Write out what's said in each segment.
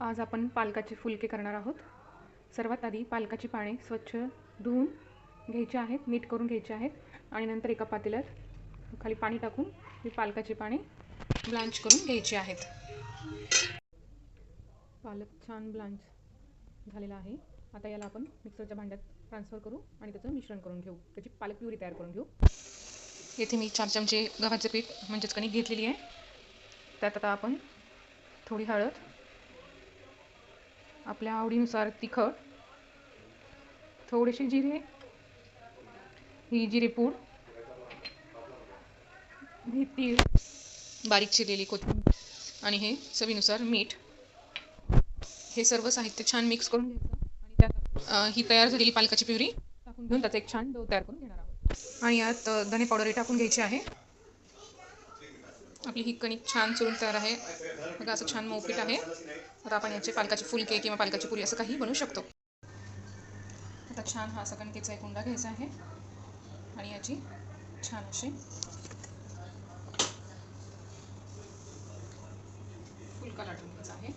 आज आपण पालकाचे फुलके करणार आहोत. सर्वात आधी पालकाची पाने स्वच्छ धुवून घ्यायची आहेत नीट करून घ्यायची आहेत आणि नंतर एका पातेल्यात खाली पाणी टाकून ही पालकाची पाने ब्लांच करून घ्यायची आहेत. पालक छान ब्लांच झालेला आहे. आता याला आपण मिक्सरच्या भांड्यात ट्रान्सफर करू आणि त्याचं मिश्रण करून घेऊ. त्याची पालक प्युरी तयार करून घेऊ. येथे मी चार चमचे गव्हाचे पीठ म्हणजेच कणिक घेतलेली आहे. त्यात आता आपण थोडी हळद आपल्या आवडीनुसार तिखट थोडेसे जिरे ही जिरेपूड हे तीळ बारीक चिरलेली कोथिंबीर आणि हे चवीनुसार मीठ. हे सर्व साहित्य छान मिक्स करून घ्यायचं आणि त्यात ही तयार झालेली पालकाची प्युरी टाकून घेऊन त्याचा एक छान डो तयार करून घेणार आहोत. आणि यात धने पावडर टाकून घ्यायची आहे. आपली ही कणिक छान चुरून तयार आहे. बघा असं छान मौपीट आहे. आता आपण याचे पालकाचे फुलके किंवा पालकाची पुरी असं काही बनवू शकतो. आता छान हा असा कणकेचा एक उंडा घ्यायचा आहे. आणि याची छान अशी फुलका लाटून घ्यायचा आहे.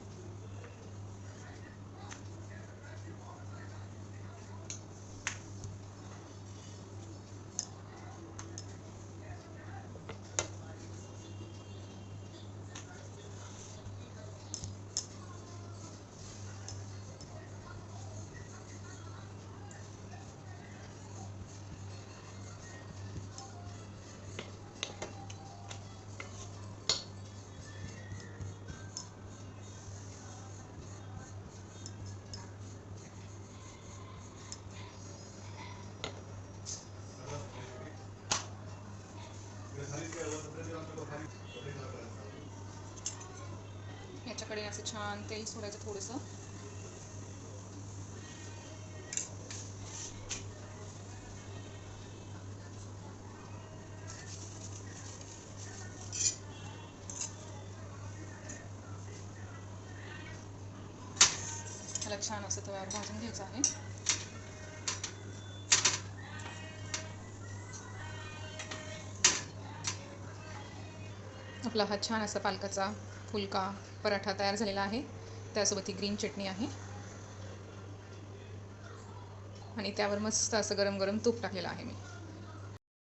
याच्याकडे असं छान तेल सोडायचं थोडंसं. त्याला छान असं तव्यावर भाजून घ्यायचं आहे. आपला हा छान असा पालकाचा फुलका पराठा तयार झालेला आहे. त्यासोबत ही ग्रीन चटणी आहे. आणि त्यावर मस्त असं गरम गरम तूप टाकलेलं आहे मी.